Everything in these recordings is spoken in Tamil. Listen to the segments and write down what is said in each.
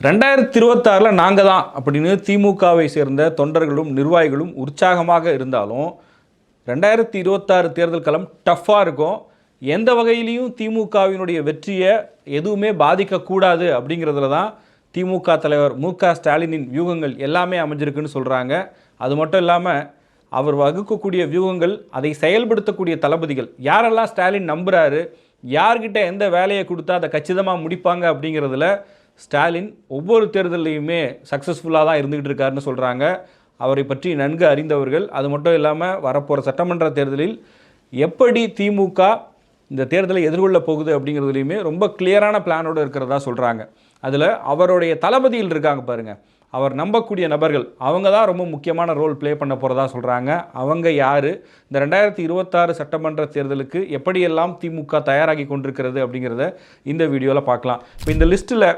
ரெண்டாயிரத்தி இருபத்தாறில் நாங்கள் தான் அப்படின்னு திமுகவை சேர்ந்த தொண்டர்களும் நிர்வாகிகளும் உற்சாகமாக இருந்தாலும் ரெண்டாயிரத்தி இருபத்தாறு தேர்தல் களம் டஃப்பாக இருக்கும். எந்த வகையிலையும் திமுகவினுடைய வெற்றியை எதுவுமே பாதிக்கக்கூடாது அப்படிங்கிறதுல தான் திமுக தலைவர் மு க ஸ்டாலினின் வியூகங்கள் எல்லாமே அமைஞ்சிருக்குன்னு சொல்கிறாங்க அது மட்டும் இல்லாமல் அவர் வகுக்கக்கூடிய வியூகங்கள் அதை செயல்படுத்தக்கூடிய தளபதிகள் யாரெல்லாம் ஸ்டாலின் நம்புகிறாரு யார்கிட்ட எந்த வேலையை கொடுத்தா அதை கச்சிதமாக முடிப்பாங்க அப்படிங்கிறதுல ஸ்டாலின் ஒவ்வொரு தேர்தலையுமே சக்ஸஸ்ஃபுல்லாக தான் இருந்துகிட்டு இருக்காருன்னு சொல்கிறாங்க அவரை பற்றி நன்கு அறிந்தவர்கள். அது மட்டும் இல்லாமல் வரப்போகிற சட்டமன்ற தேர்தலில் எப்படி திமுக இந்த தேர்தலை எதிர்கொள்ள போகுது அப்படிங்கிறதுலையுமே ரொம்ப கிளியரான பிளானோடு இருக்கிறதா சொல்கிறாங்க அதில் அவருடைய தளபதிகள் இருக்காங்க பாருங்கள் அவர் நம்பக்கூடிய நபர்கள் அவங்க தான் ரொம்ப முக்கியமான ரோல் ப்ளே பண்ண போகிறதா சொல்கிறாங்க அவங்க யார்? இந்த ரெண்டாயிரத்தி இருபத்தாறு சட்டமன்ற தேர்தலுக்கு எப்படியெல்லாம் திமுக தயாராகி கொண்டிருக்கிறது அப்படிங்கிறத இந்த வீடியோவில் பார்க்கலாம். இப்போ இந்த லிஸ்ட்டில்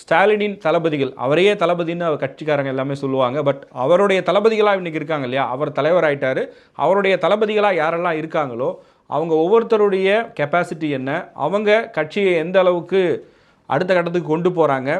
ஸ்டாலினின் தளபதிகள் அவரையே தளபதின்னு அவர் கட்சிக்காரங்க எல்லாமே சொல்லுவாங்க பட் அவருடைய தளபதிகளாக இன்றைக்கி இருக்காங்க இல்லையா? அவர் தலைவர் ஆயிட்டாரு அவருடைய தளபதிகளாக யாரெல்லாம் இருக்காங்களோ அவங்க ஒவ்வொருத்தருடைய கெப்பாசிட்டி என்ன அவங்க கட்சியை எந்த அளவுக்கு அடுத்த கட்டத்துக்கு கொண்டு போகிறாங்க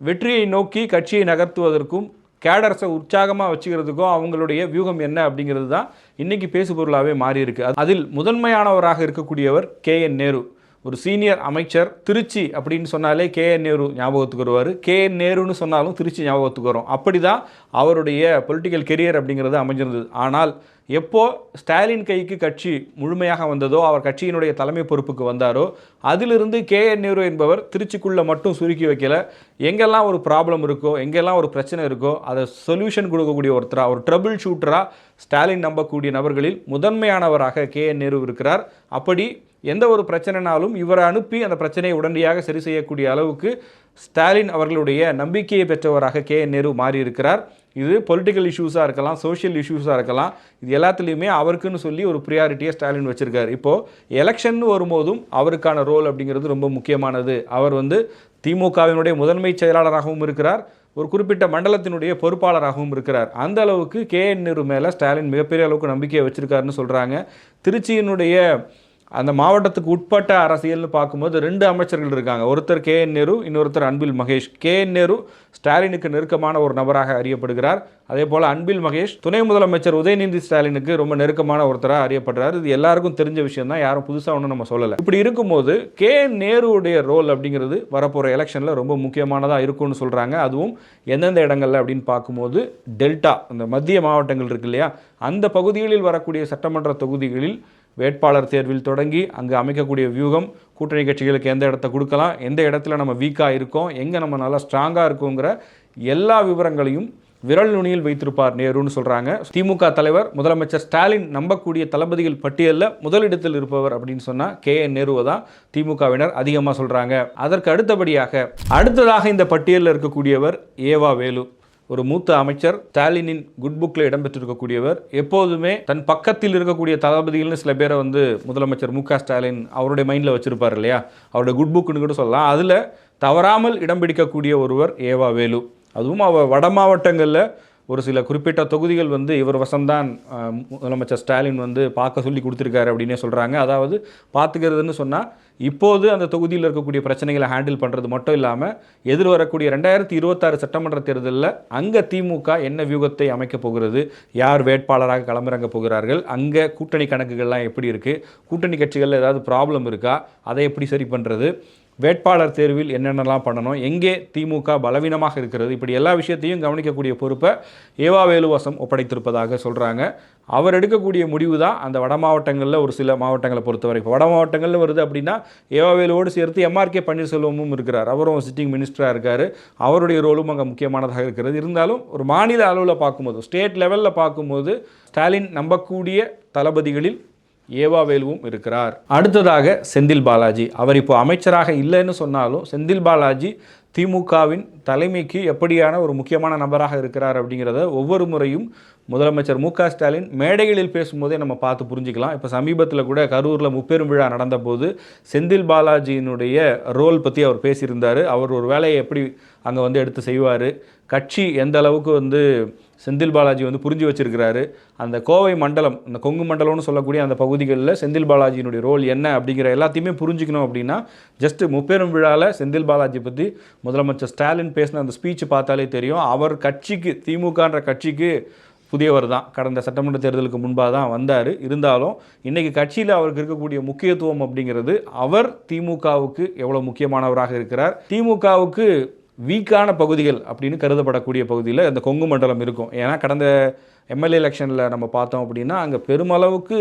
வெற்றியை நோக்கி கட்சியை நகர்த்துவதற்கும் கேடர்ஸை உற்சாகமாக வச்சுக்கிறதுக்கும் அவங்களுடைய வியூகம் என்ன அப்படிங்கிறது தான் இன்றைக்கி பேசுபொருளாகவே மாறி இருக்கு அதில் முதன்மையானவராக இருக்கக்கூடியவர் கே என் நேரு. ஒரு சீனியர் அமைச்சர் திருச்சி அப்படின்னு சொன்னாலே கே என் நேரு ஞாபகத்துக்கு வருவார். கே என் நேருன்னு சொன்னாலும் திருச்சி ஞாபகத்துக்கு வரும். அப்படி தான் அவருடைய பொலிட்டிக்கல் கெரியர் அப்படிங்கிறது அமைஞ்சிருந்தது. ஆனால் எப்போ ஸ்டாலின் கைக்கு கட்சி முழுமையாக வந்ததோ அவர் கட்சியினுடைய தலைமை பொறுப்புக்கு வந்தாரோ அதிலிருந்து கே என் நேரு என்பவர் திருச்சிக்குள்ளே மட்டும் சுருக்கி வைக்கல. எங்கெல்லாம் ஒரு ப்ராப்ளம் இருக்கோ எங்கெல்லாம் ஒரு பிரச்சனை இருக்கோ அதை சொல்யூஷன் கொடுக்கக்கூடிய ஒருத்தராக ஒரு ட்ரபிள் ஷூட்டராக ஸ்டாலின் நம்பக்கூடிய நபர்களில் முதன்மையானவராக கே என் நேரு இருக்கிறார். அப்படி எந்த ஒரு பிரச்சனைனாலும் இவரை அனுப்பி அந்த பிரச்சனையை உடனடியாக சரி செய்யக்கூடிய அளவுக்கு ஸ்டாலின் அவர்களுடைய நம்பிக்கையை பெற்றவராக கே என் நேரு மாறி இருக்கிறார் இது பொலிட்டிக்கல் இஷ்யூஸாக இருக்கலாம் சோஷியல் இஷ்யூஸாக இருக்கலாம். இது எல்லாத்துலேயுமே அவருக்குன்னு சொல்லி ஒரு ப்ரியாரிட்டியை ஸ்டாலின் வச்சுருக்காரு. இப்போது எலெக்ஷன் வரும்போதும் அவருக்கான ரோல் அப்படிங்கிறது ரொம்ப முக்கியமானது. அவர் வந்து திமுகவினுடைய முதன்மை செயலாளராகவும் இருக்கிறார். ஒரு குறிப்பிட்ட மண்டலத்தினுடைய பொறுப்பாளராகவும் இருக்கிறார். அந்த அளவுக்கு கே என் நேரு மேலே ஸ்டாலின் மிகப்பெரிய அளவுக்கு நம்பிக்கையை வச்சுருக்காருன்னு சொல்கிறாங்க திருச்சியினுடைய அந்த மாவட்டத்துக்கு உட்பட்ட அரசியல்னு பார்க்கும்போது ரெண்டு அமைச்சர்கள் இருக்காங்க. ஒருத்தர் கே என் நேரு இன்னொருத்தர் அன்பில் மகேஷ். கே என் நேரு ஸ்டாலினுக்கு நெருக்கமான ஒரு நபராக அறியப்படுகிறார். அதே போல் அன்பில் மகேஷ் துணை முதலமைச்சர் உதயநிதி ஸ்டாலினுக்கு ரொம்ப நெருக்கமான ஒருத்தராக அறியப்படுறார். இது எல்லாருக்கும் தெரிஞ்ச விஷயம் தான். யாரும் புதுசாக ஒன்றும் நம்ம சொல்லலை. இப்படி இருக்கும்போது கே என் நேருடைய ரோல் அப்படிங்கிறது வரப்போகிற எலெக்ஷனில் ரொம்ப முக்கியமானதாக இருக்கும்னு சொல்கிறாங்க அதுவும் எந்தெந்த இடங்களில் அப்படின்னு பார்க்கும்போது டெல்டா அந்த மத்திய மாவட்டங்கள் இருக்கு இல்லையா? அந்த பகுதிகளில் வரக்கூடிய சட்டமன்ற தொகுதிகளில் வேட்பாளர் தேர்வில் தொடங்கி அங்கு அமைக்கக்கூடிய வியூகம் கூட்டணி கட்சிகளுக்கு எந்த இடத்த கொடுக்கலாம் எந்த இடத்துல நம்ம வீக்காக இருக்கோம் எங்கே நம்ம நல்லா ஸ்ட்ராங்காக இருக்கோங்கிற எல்லா விவரங்களையும் விரல் நுனியில் வைத்திருப்பார் நேருன்னு சொல்கிறாங்க திமுக தலைவர் முதலமைச்சர் ஸ்டாலின் நம்பக்கூடிய தளபதிகள் பட்டியலில் முதலிடத்தில் இருப்பவர் அப்படின்னு சொன்னால் கே. என். நேருவை தான் திமுகவினர் அதிகமாக சொல்கிறாங்க அதற்கு அடுத்தபடியாக அடுத்ததாக இந்த பட்டியலில் இருக்கக்கூடியவர் ஏவா வேலு. ஒரு மூத்த அமைச்சர் ஸ்டாலினின் குட் புக்கில் இடம்பெற்றிருக்கக்கூடியவர். எப்போதுமே தன் பக்கத்தில் இருக்கக்கூடிய தளபதிகள்னு சில பேரை வந்து முதலமைச்சர் மு ஸ்டாலின் அவருடைய மைண்டில் வச்சிருப்பார் இல்லையா? அவருடைய குட் புக்குன்னு கூட சொல்லலாம். அதில் தவறாமல் இடம் பிடிக்கக்கூடிய ஒருவர் ஏவா வேலு. அதுவும் அவர் வட மாவட்டங்களில் ஒரு சில குறிப்பிட்ட தொகுதிகள் வந்து இவர் வசம்தான் முதலமைச்சர் ஸ்டாலின் வந்து பார்க்க சொல்லி கொடுத்துருக்காரு அப்படின்னே சொல்கிறாங்க அதாவது பார்த்துக்கிறதுன்னு சொன்னால் இப்போது அந்த தொகுதியில் இருக்கக்கூடிய பிரச்சனைகளை ஹேண்டில் பண்ணுறது மட்டும் இல்லாமல் எதிர் வரக்கூடிய ரெண்டாயிரத்தி இருபத்தாறு சட்டமன்ற தேர்தலில் அங்கே திமுக என்ன வியூகத்தை அமைக்கப் போகிறது யார் வேட்பாளராக களமிறங்க போகிறார்கள் அங்கே கூட்டணி கணக்குகள்லாம் எப்படி இருக்குது கூட்டணி கட்சிகளில் ஏதாவது ப்ராப்ளம் இருக்கா அதை எப்படி சரி பண்ணுறது வேட்பாளர் தேர்வில் என்னென்னலாம் பண்ணணும் எங்கே திமுக பலவீனமாக இருக்கிறது இப்படி எல்லா விஷயத்தையும் கவனிக்கக்கூடிய பொறுப்பை ஏவா வேலுவாசம் ஒப்படைத்திருப்பதாக சொல்கிறாங்க அவர் எடுக்கக்கூடிய முடிவு தான் அந்த வட மாவட்டங்களில் ஒரு சில மாவட்டங்களை பொறுத்தவரை. இப்போ வட மாவட்டங்களில் வருது அப்படின்னா ஏவா வேலுவோடு சேர்த்து எம்ஆர்கே பன்னீர்செல்வமும் இருக்கிறார். அவரும் சிட்டிங் மினிஸ்டராக இருக்கார். அவருடைய ரோலும் அங்கே முக்கியமானதாக இருக்கிறது. இருந்தாலும் ஒரு மாநில அளவில் பார்க்கும்போது ஸ்டேட் லெவலில் பார்க்கும்போது ஸ்டாலின் நம்பக்கூடிய தளபதிகளில் ஏவாவேலுவும் இருக்கிறார். அடுத்ததாக செந்தில் பாலாஜி. அவர் இப்போ அமைச்சராக இல்லைன்னு சொன்னாலும் செந்தில் பாலாஜி திமுகவின் தலைமைக்கு எப்படியான ஒரு முக்கியமான நபராக இருக்கிறார் அப்படிங்கிறத ஒவ்வொரு முறையும் முதலமைச்சர் மு க ஸ்டாலின் மேடைகளில் பேசும்போதே நம்ம பார்த்து புரிஞ்சுக்கலாம். இப்போ சமீபத்தில் கூட கரூரில் முப்பெரும் விழா நடந்தபோது செந்தில் பாலாஜியினுடைய ரோல் பற்றி அவர் பேசியிருந்தார். அவர் ஒரு வேலையை எப்படி அங்கே வந்து எடுத்து செய்வார்? கட்சி எந்த அளவுக்கு வந்து செந்தில் பாலாஜி வந்து புரிஞ்சு வச்சிருக்கிறாரு. அந்த கோவை மண்டலம் அந்த கொங்கு மண்டலம்னு சொல்லக்கூடிய அந்த பகுதிகளில் செந்தில் பாலாஜியினுடைய ரோல் என்ன அப்படிங்கிற எல்லாத்தையுமே புரிஞ்சுக்கணும் அப்படின்னா ஜஸ்ட் முப்பெரும் விழாவில் செந்தில் பாலாஜி பற்றி முதலமைச்சர் ஸ்டாலின் பேசின அந்த ஸ்பீச் பார்த்தாலே தெரியும். அவர் கட்சிக்கு திமுகன்ற கட்சிக்கு புதியவர் தான். கடந்த சட்டமன்ற தேர்தலுக்கு முன்பாக தான் வந்தார். இருந்தாலும் இன்றைக்கி கட்சியில் அவருக்கு இருக்கக்கூடிய முக்கியத்துவம் அப்படிங்கிறது அவர் திமுகவுக்கு எவ்வளோ முக்கியமானவராக இருக்கிறார். திமுகவுக்கு வீக்கான பகுதிகள் அப்படின்னு கருதப்படக்கூடிய பகுதியில் இந்த கொங்கு மண்டலம் இருக்கும். ஏன்னா கடந்த எம்எல்ஏ எலெக்ஷனில் நம்ம பார்த்தோம் அப்படின்னா அங்கே பெருமளவுக்கு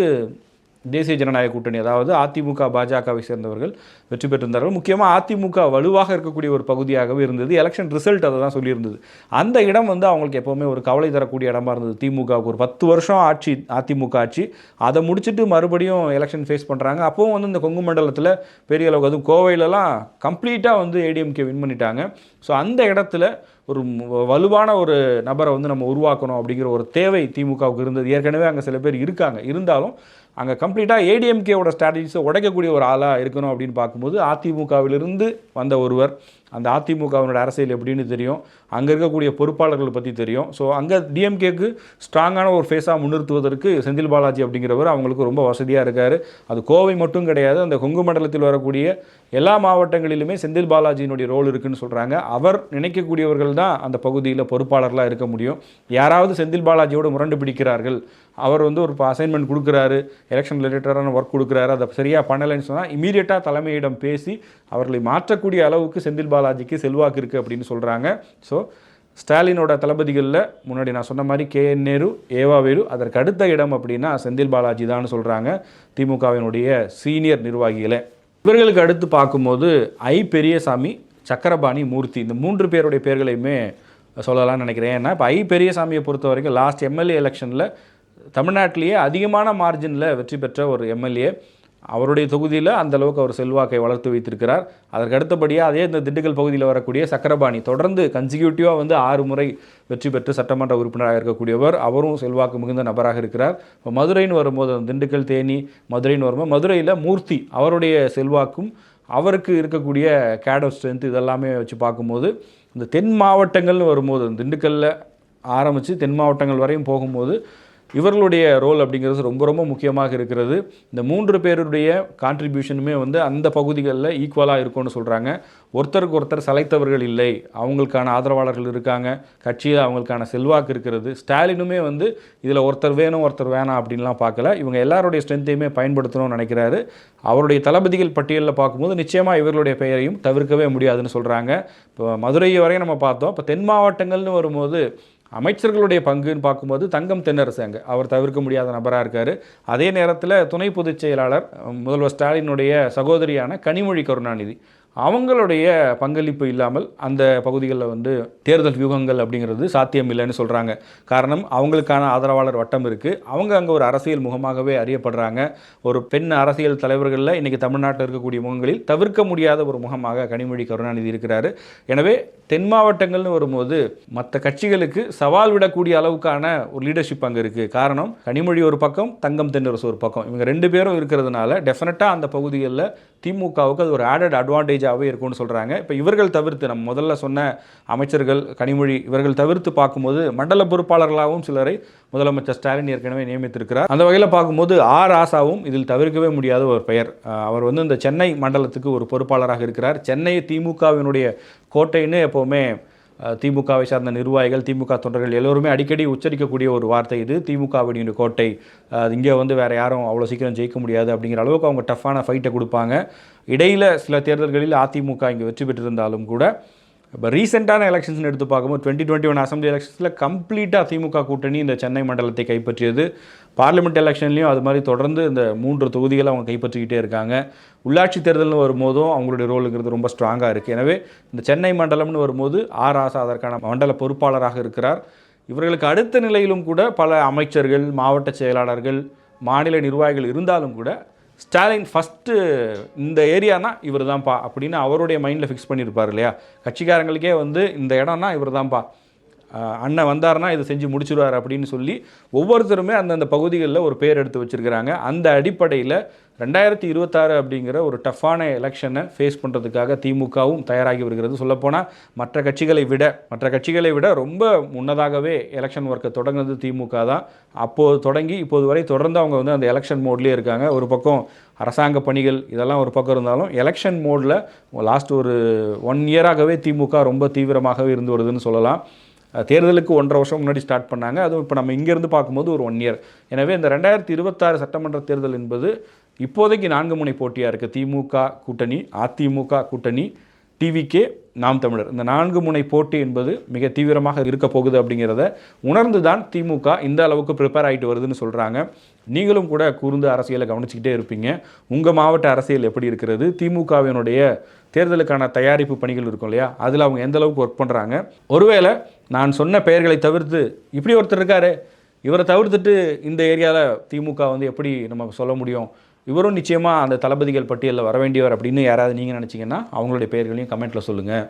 தேசிய ஜனநாயக கூட்டணி அதாவது அதிமுக பாஜகவை சேர்ந்தவர்கள் வெற்றி பெற்றிருந்தார்கள். முக்கியமாக அதிமுக வலுவாக இருக்கக்கூடிய ஒரு பகுதியாகவே இருந்தது. எலெக்ஷன் ரிசல்ட் அதை தான் சொல்லியிருந்தது. அந்த இடம் வந்து அவங்களுக்கு எப்போவுமே ஒரு கவலை தரக்கூடிய இடமா இருந்தது. திமுகவுக்கு ஒரு பத்து வருஷம் ஆட்சி அதிமுக ஆட்சி. அதை முடிச்சுட்டு மறுபடியும் எலெக்ஷன் ஃபேஸ் பண்ணுறாங்க அப்போவும் வந்து இந்த கொங்கு மண்டலத்தில் பெரிய அளவுக்கு அதுவும் கோவையிலலாம் கம்ப்ளீட்டாக வந்து ஏடிஎம்கே வின் பண்ணிட்டாங்க. ஸோ அந்த இடத்துல ஒரு வலுவான ஒரு நபரை வந்து நம்ம உருவாக்கணும் அப்படிங்கிற ஒரு தேவை திமுகவுக்கு இருந்தது. ஏற்கனவே அங்கே சில பேர் இருக்காங்க. இருந்தாலும் அங்கே கம்ப்ளீட்டாக ஏடிஎம்கேவோட ஸ்ட்ராட்டஜிஸை உடைக்கக்கூடிய ஒரு ஆளாக இருக்கணும் அப்படின்னு பார்க்கும்போது அதிமுகவிலிருந்து வந்த ஒருவர் அந்த அதிமுகவினோட அரசியல் எப்படின்னு தெரியும். அங்கே இருக்கக்கூடிய பொறுப்பாளர்களை பற்றி தெரியும். ஸோ அங்கே டிஎம்கேக்கு ஸ்ட்ராங்கான ஒரு ஃபேஸாக முன்னிறுத்துவதற்கு செந்தில் பாலாஜி அப்படிங்கிறவர் அவங்களுக்கு ரொம்ப வசதியாக இருக்கார். அது கோவை மட்டும் கிடையாது. அந்த கொங்கு மண்டலத்தில் வரக்கூடிய எல்லா மாவட்டங்களிலுமே செந்தில் பாலாஜியினுடைய ரோல் இருக்குன்னு சொல்கிறாங்க அவர் நினைக்கக்கூடியவர்கள் தான் அந்த பகுதியில் பொறுப்பாளர்களாக இருக்க முடியும். யாராவது செந்தில் பாலாஜியோடு முரண்டு பிடிக்கிறார்கள். அவர் வந்து ஒரு அசைன்மெண்ட் கொடுக்குறாரு. எலெக்ஷன் ரிலேட்டடான ஒர்க் கொடுக்குறாரு. அதை சரியாக பண்ணலைன்னு சொன்னால் இமீடியட்டாக தலைமையிடம் பேசி அவர்களை மாற்றக்கூடிய அளவுக்கு செந்தில் பாலாஜிக்கு செல்வாக்கு இருக்குது அப்படின்னு சொல்கிறாங்க ஸோ ஸ்டாலினோட தளபதிகளில் முன்னாடி நான் சொன்ன மாதிரி கே என் நேரு ஏவா வேலு அதற்கு அடுத்த இடம் அப்படின்னா செந்தில் பாலாஜி தான் சொல்கிறாங்க திமுகவினுடைய சீனியர் நிர்வாகிகளே. இவர்களுக்கு அடுத்து பார்க்கும்போது ஐ பெரியசாமி சக்கரபாணி மூர்த்தி இந்த மூன்று பேருடைய பேர்களையுமே சொல்லலாம்னு நினைக்கிறேன். ஏன்னா இப்போ ஐ பெரியசாமியை பொறுத்த வரைக்கும் லாஸ்ட் எம்எல்ஏ எலெக்ஷனில் தமிழ்நாட்டிலேயே அதிகமான மார்ஜினில் வெற்றி பெற்ற ஒரு எம்எல்ஏ அவருடைய தொகுதியில் அந்த அளவுக்கு அவர் செல்வாக்கை வளர்த்து வைத்திருக்கிறார். அதற்கு அடுத்தபடியாக அதே இந்த திண்டுக்கல் பகுதியில் வரக்கூடிய சக்கரபாணி தொடர்ந்து கன்சிக்யூட்டிவாக வந்து ஆறு முறை வெற்றி பெற்று சட்டமன்ற உறுப்பினராக இருக்கக்கூடியவர். அவரும் செல்வாக்கு மிகுந்த நபராக இருக்கிறார். இப்போ மதுரைன்னு வரும்போது அந்த திண்டுக்கல் தேனி மதுரைன்னு வரும்போது மதுரையில் மூர்த்தி அவருடைய செல்வாக்கும் அவருக்கு இருக்கக்கூடிய கேடோ ஸ்ட்ரென்த் இதெல்லாமே வச்சு பார்க்கும்போது இந்த தென் மாவட்டங்கள்னு வரும்போது திண்டுக்கல்ல ஆரம்பித்து தென் மாவட்டங்கள் வரையும் போகும்போது இவர்களுடைய ரோல் அப்படிங்கிறது ரொம்ப ரொம்ப முக்கியமாக இருக்கிறது. இந்த மூன்று பேருடைய கான்ட்ரிபியூஷனுமே வந்து அந்த பகுதிகளில் ஈக்குவலாக இருக்கும்னு சொல்கிறாங்க ஒருத்தருக்கு ஒருத்தர் சலைத்தவர்கள் இல்லை. அவங்களுக்கான ஆதரவாளர்கள் இருக்காங்க. கட்சியில் அவங்களுக்கான செல்வாக்கு இருக்கிறது. ஸ்டாலினுமே வந்து இதில் ஒருத்தர் வேணும் ஒருத்தர் வேணாம் அப்படின்லாம் பார்க்கல. இவங்க எல்லாருடைய ஸ்ட்ரென்த்தையுமே பயன்படுத்தணும்னு நினைக்கிறாரு. அவருடைய தளபதிகள் பட்டியலில் பார்க்கும்போது நிச்சயமாக இவர்களுடைய பெயரையும் தவிர்க்கவே முடியாதுன்னு சொல்கிறாங்க இப்போ மதுரை வரையும் நம்ம பார்த்தோம். இப்போ தென் மாவட்டங்கள்னு வரும்போது அமைச்சர்களுடைய பங்குன்னு பார்க்கும்போது தங்கம் தென்னரசு அங்கே. அவர் தவிர்க்க முடியாத நபராக இருக்கார். அதே நேரத்தில் துணை பொதுச் செயலாளர் முதல்வர் ஸ்டாலினுடைய சகோதரியான கனிமொழி கருணாநிதி. அவங்களுடைய பங்களிப்பு இல்லாமல் அந்த பகுதிகளில் வந்து தேர்தல் வியூகங்கள் அப்படிங்கிறது சாத்தியம் இல்லைன்னு சொல்கிறாங்க காரணம் அவங்களுக்கான ஆதரவாளர் வட்டம் இருக்குது அவங்க அங்கே ஒரு அரசியல் முகமாகவே அறியப்படுறாங்க. ஒரு பெண் அரசியல் தலைவர்களில் இன்றைக்கி தமிழ்நாட்டில் இருக்கக்கூடிய முகங்களில் தவிர்க்க முடியாத ஒரு முகமாக கனிமொழி கருணாநிதி இருக்கிறார். எனவே தென் மாவட்டங்கள்னு வரும்போது மற்ற கட்சிகளுக்கு சவால் விடக்கூடிய அளவுக்கான ஒரு லீடர்ஷிப் அங்கே இருக்குது காரணம் கனிமொழி ஒரு பக்கம் தங்கம் தென்னரசு ஒரு பக்கம். இவங்க ரெண்டு பேரும் இருக்கிறதுனால டெஃபினட்டாக அந்த பகுதிகளில் திமுகவுக்கு அது ஒரு ஆடட் அட்வான்டேஜாகவே இருக்கும்னு சொல்கிறாங்க இப்போ இவர்கள் தவிர்த்து நம்ம முதல்ல சொன்ன அமைச்சர்கள் கனிமொழி இவர்கள் தவிர்த்து பார்க்கும்போது மண்டல பொறுப்பாளர்களாகவும் சிலரை முதலமைச்சர் ஸ்டாலின் ஏற்கனவே நியமித்திருக்கிறார். அந்த வகையில் பார்க்கும்போது ஆர் ஆசாவும் இதில் தவிர்க்கவே முடியாத ஒரு பெயர். அவர் வந்து இந்த சென்னை மண்டலத்துக்கு ஒரு பொறுப்பாளராக இருக்கிறார். சென்னை திமுகவினுடைய கோட்டைன்னு எப்போவுமே திமுகவை சார்ந்த நிர்வாகிகள் திமுக தொண்டர்கள் எல்லோருமே அடிக்கடி உச்சரிக்கக்கூடிய ஒரு வார்த்தை இது. திமுக அப்படிங்கிற கோட்டை அது இங்கே வந்து வேறு யாரும் அவ்வளோ சீக்கிரம் ஜெயிக்க முடியாது அப்படிங்கிற அளவுக்கு அவங்க டஃப்பான ஃபைட்டை கொடுப்பாங்க. இடையில் சில தேர்தல்களில் அதிமுக இங்கே வெற்றி பெற்றிருந்தாலும் கூட இப்போ ரீசெண்டான எலெக்ஷன்ஸ் எடுத்து பார்க்கும்போது டுவெண்ட்டி டுவெண்ட்டி ஒன் அசம்பிளி எலெக்ஷன்ஸில் கம்ப்ளீட்டாக திமுக கூட்டணி இந்த சென்னை மண்டலத்தை கைப்பற்றியது. பார்லிமெண்ட் எலெக்ஷன்லேயும் அது மாதிரி தொடர்ந்து இந்த மூன்று தொகுதிகளை அவங்க கைப்பற்றிக்கிட்டே இருக்காங்க. உள்ளாட்சி தேர்தல்னு வரும்போதும் அவங்களுடைய ரோலுங்கிறது ரொம்ப ஸ்ட்ராங்காக இருக்குது எனவே இந்த சென்னை மண்டலம்னு வரும்போது ஆர் ஆசா அதற்கான மண்டல பொறுப்பாளராக இருக்கிறார். இவர்களுக்கு அடுத்த நிலையிலும் கூட பல அமைச்சர்கள் மாவட்ட செயலாளர்கள் மாநில நிர்வாகிகள் இருந்தாலும் கூட ஸ்டாலின் ஃபஸ்ட்டு இந்த ஏரியானா இவர் தான்ப்பா அப்படின்னு அவருடைய மைண்டில் ஃபிக்ஸ் பண்ணியிருப்பார் இல்லையா? கட்சிக்காரங்களுக்கே வந்து இந்த இடம்னா இவர் தான்ப்பா அண்ணன் வந்தாருன்னா இதை செஞ்சு முடிச்சிருவார் அப்படின்னு சொல்லி ஒவ்வொருத்தருமே அந்தந்த பகுதிகளில் ஒரு பேர் எடுத்து வச்சிருக்கிறாங்க. அந்த அடிப்படையில் ரெண்டாயிரத்தி இருபத்தாறு அப்படிங்கிற ஒரு டஃப்பான எலெக்ஷனை ஃபேஸ் பண்ணுறதுக்காக திமுகவும் தயாராகி வருகிறது. சொல்லப்போனால் மற்ற கட்சிகளை விட மற்ற கட்சிகளை விட ரொம்ப முன்னதாகவே எலெக்ஷன் ஒர்க்கை தொடங்குனது திமுக தான். அப்போது தொடங்கி இப்போது வரை தொடர்ந்து அவங்க வந்து அந்த எலெக்ஷன் மோட்லேயே இருக்காங்க. ஒரு பக்கம் அரசாங்க பணிகள் இதெல்லாம் ஒரு பக்கம் இருந்தாலும் எலெக்ஷன் மோடில் லாஸ்ட் ஒரு ஒன் இயராகவே திமுக ரொம்ப தீவிரமாகவே இருந்து வருதுன்னு சொல்லலாம். தேர்தலுக்கு ஒன்றரை வருஷம் முன்னாடி ஸ்டார்ட் பண்ணாங்க. அதுவும் இப்போ நம்ம இங்கேருந்து பார்க்கும்போது ஒரு ஒன் இயர் எனவே இந்த ரெண்டாயிரத்தி இருபத்தாறு சட்டமன்ற தேர்தல் என்பது இப்போதைக்கு நான்கு முனை போட்டியாக இருக்குது திமுக கூட்டணி அதிமுக கூட்டணி டிவிக்கே நாம் தமிழர். இந்த நான்கு முனை போட்டி என்பது மிக தீவிரமாக இருக்க போகுது அப்படிங்கிறத உணர்ந்து தான் திமுக இந்த அளவுக்கு ப்ரிப்பேர் ஆகிட்டு வருதுன்னு சொல்கிறாங்க நீங்களும் கூட கூர்ந்து அரசியலை கவனிச்சுக்கிட்டே இருப்பீங்க. உங்கள் மாவட்ட அரசியல் எப்படி இருக்கிறது? திமுகவினுடைய தேர்தலுக்கான தயாரிப்பு பணிகள் இருக்கும் இல்லையா? அதில் அவங்க எந்த அளவுக்கு ஒர்க் பண்ணுறாங்க ஒருவேளை நான் சொன்ன பெயர்களை தவிர்த்து இப்படி ஒருத்தர் இருக்காரு. இவரை தவிர்த்துட்டு இந்த ஏரியாவில் திமுக வந்து எப்படி நம்ம சொல்ல முடியும்? இவரும் நிச்சயமாக அந்த தளபதிகள் பட்டியலில் வர வேண்டியவர் அப்படின்னு யாராவது நீங்கள் நினச்சிங்கன்னா அவங்களுடைய பெயர்களையும் கமெண்ட்டில் சொல்லுங்கள்